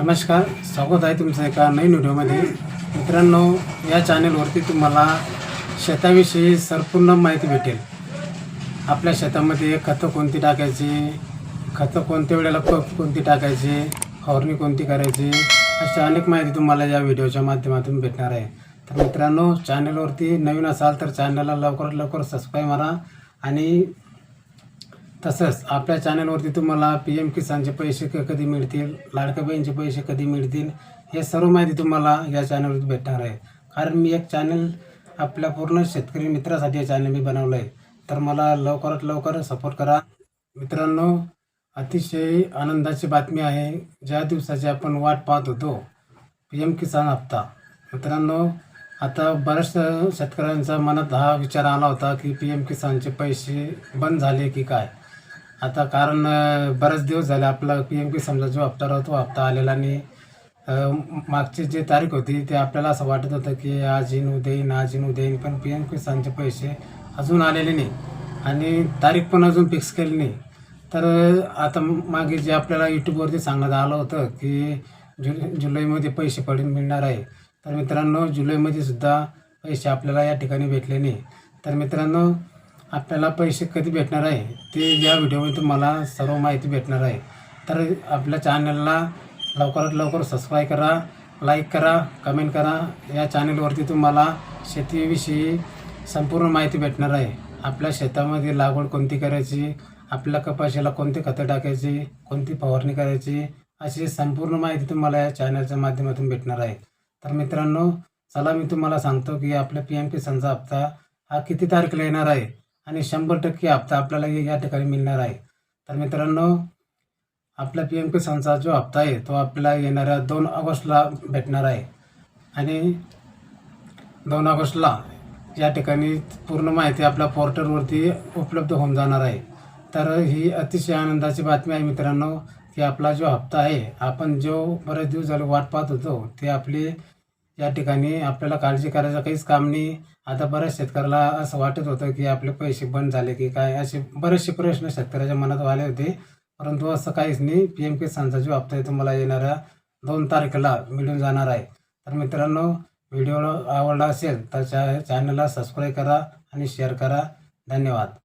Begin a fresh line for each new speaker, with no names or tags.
नमस्कार स्वागत आहे तुमचं एका नवीन व्हिडिओमध्ये. मित्रांनो या चॅनेलवरती तुम्हाला शेताविषयी संपूर्ण माहिती भेटेल. आपल्या शेतामध्ये खतं कोणती टाकायची खतं कोणत्या वेळेला कोणती टाकायची फवारणी कोणती करायची अशा अनेक माहिती तुम्हाला या व्हिडिओच्या माध्यमातून भेटणार आहे. तर मित्रांनो चॅनलवरती नवीन असाल तर चॅनलला लवकरात लवकर सबस्क्राईब मारा आणि तसंच आपल्या चॅनलवरती तुम्हाला पी एम किसानचे पैसे क कधी मिळतील लाडक्या बहिणीचे पैसे कधी मिळतील हे सर्व माहिती तुम्हाला या चॅनलवरती भेटणार आहे. कारण मी एक चॅनल आपल्या पूर्ण शेतकरी मित्रासाठी हे चॅनल मी बनवलं आहे तर मला लवकरात लवकर सपोर्ट करा. मित्रांनो अतिशय आनंदाची बातमी आहे. ज्या दिवसाची आपण वाट पाहत होतो पी एम किसान हप्ता. मित्रांनो आता बऱ्याचशा शेतकऱ्यांच्या मनात हा विचार आला होता की पी एम किसानचे पैसे बंद झाले की काय? आता कारण बराच बरेच दिवस झाले आपला पी एम के समजा जो हप्ता राहतो हप्ता आलेला आणि मागची जी तारीख होती ते आपल्याला असं वाटत होतं की आज येईन उद्या येईन आज येईन उद्या येईन पण पी एम किसानचे पैसे अजून आलेले नाही. आणि तारीख पण अजून फिक्स केली नाही. तर आता मागे जे आपल्याला यूट्यूबवरती सांगण्यात आलं होतं की जु जुलैमध्ये पैसे पडून मिळणार आहे. तर मित्रांनो जुलैमध्ये सुद्धा पैसे आपल्याला या ठिकाणी भेटले नाही. तर मित्रांनो आपल्याला पैसे कधी भेटणार आहे? ते या व्हिडिओमध्ये तुम्हाला सर्व माहिती भेटणार आहे. तर आपल्या चॅनलला लवकरात लवकर सबस्क्राईब करा लाईक करा कमेंट करा. या चॅनलवरती तुम्हाला शेतीविषयी संपूर्ण माहिती भेटणार आहे. आपल्या शेतामध्ये लागवड कोणती करायची? आपल्या कपाशीला कोणती खतं टाकायची? कोणती फवारणी करायची? अशी संपूर्ण माहिती तुम्हाला या चॅनलच्या माध्यमातून भेटणार आहे. तर मित्रांनो चला मी तुम्हाला सांगतो की आपल्या पी एम किसानचा हप्ता हा किती तारखेला येणार आहे? आणि शंभर टक्के हप्ता आपल्याला या ठिकाणी मिळणार आहे. तर मित्रांनो आपल्या पी एम किसानचा जो हप्ता आहे तो आपल्याला येणाऱ्या दोन ऑगस्टला भेटणार आहे. आणि दोन ऑगस्टला या ठिकाणी पूर्ण माहिती आपल्या पोर्टलवरती उपलब्ध होऊन जाणार आहे. तर ही अतिशय आनंदाची बातमी आहे मित्रांनो की आपला जो हप्ता आहे आपण जो बरेच दिवस झाले वाट पाहत होतो ते आपली या ठिकाणी आपल्याला काळजी करायचं काहीच काम नाही. आता बऱ्याच शेतकऱ्याला असं वाटत होतं की आपले पैसे बंद झाले की काय? असे बरेचसे प्रश्न शेतकऱ्याच्या मनात आले होते. परंतु असं काहीच नाही. पी एम किसानचा जो हप्ता तुम्हाला मला येणाऱ्या दोन तारखेला मिळून जाणार आहे. तर मित्रांनो व्हिडिओ आवडला असेल तर चॅनलला सबस्क्राईब करा आणि शेअर करा. धन्यवाद.